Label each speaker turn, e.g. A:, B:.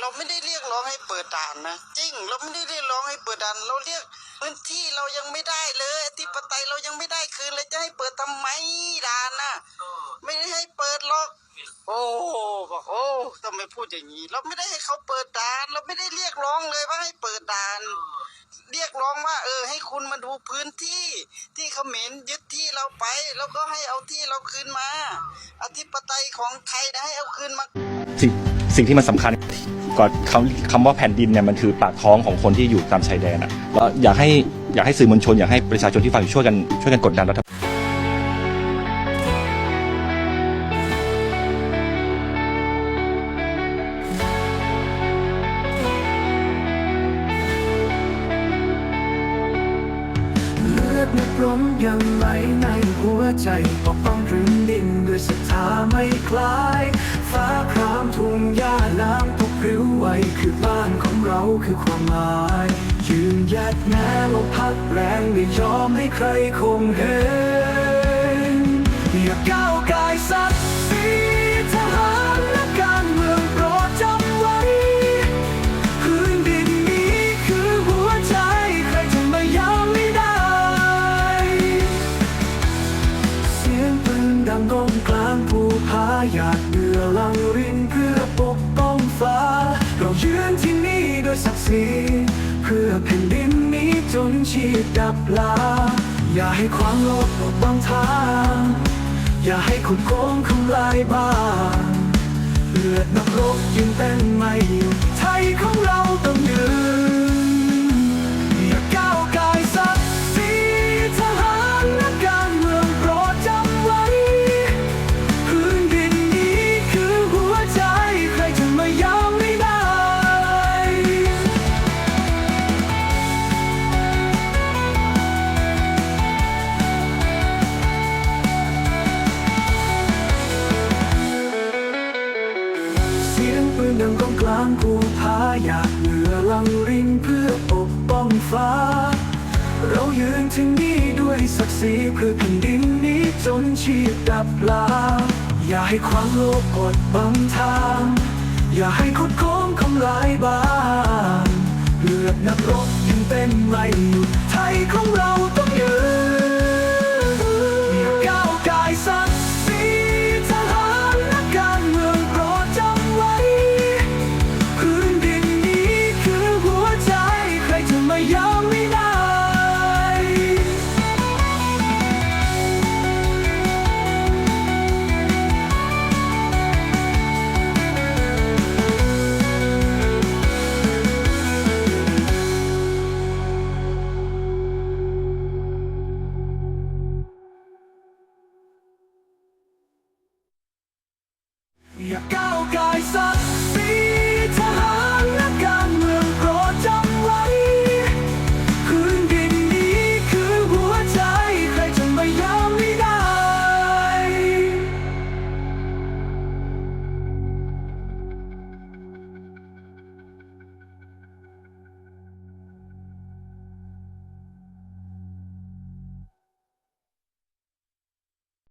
A: เราไม่ได้เรียกร้องให้เปิดด่านนะจริง เราไม่ได้เรียกร้องให้เปิดด่าน เราเรียกพื้นที่เรายังไม่ได้เลยอธิปไตยเรายังไม่ได้คืนเลยจะให้เปิดทำไมด่านน่ะไม่ได้ให้เปิดหรอก โอ้บอกโอ้ทำไมพูดอย่างนี้ เราไม่ได้ให้เขาเปิดด่าน เราไม่ได้เรียกร้องเลยว่าให้เปิดด่าน เรียกร้องว่า เออ ให้คุณมาดูพื้นที่ ที่เขมรยึดที่เราไป แล้วก็ให้เอาที่เราคืนมา อธิปไตยของไทยนะให้เอาคืนมา
B: สิ่งสิ่งที่มันสำคัญ ก่อนคำคำว่าแผ่นดินเนี่ยมันคือปากท้องของคนที่อยู่ตามชายแดนอะแล้วอยากให้อยากให้สื่อมวลชนอยากให้ประชาชนที่ฟังอยู่ช่วยกันช่วยกันกดดันรัฐบาล
C: เลือดนักร้องยังไหลในหัวใจปกป้องพื้นดินด้วยศรัทธาไม่คลาย ฟ้าครามทุ่งหญ้าน้ำพกพ ริ้วไหวคือบ้านของเราคือความหมาย ยืนหยัดแม้ลมพัดแรงไม่ยอมให้ใครคงเห็นอย่าก้าวี เพื่อแผ่นดินนี้จนชีพดับลา อย่าให้ความโลภบังทาง อย่าให้คนโกงทำลายบ้านเลือดนักรบยังเต้นไม่หยุดไทยของเราต้องยืน ดังก้องกลางภูผาอยากเหงื่อลังรินเพื่อปกป้องฟ้า เรายืนที่นี่ด้วยศักดิ์ศรีเพื่อแผ่นดินนี้จนชีพดับลา อย่าให้ความโลภกดบังทาง อย่าให้คดโค้งคำลายบานเลือดนักรบยังเต้นไม่หยุดไทยของ ja kaukaisas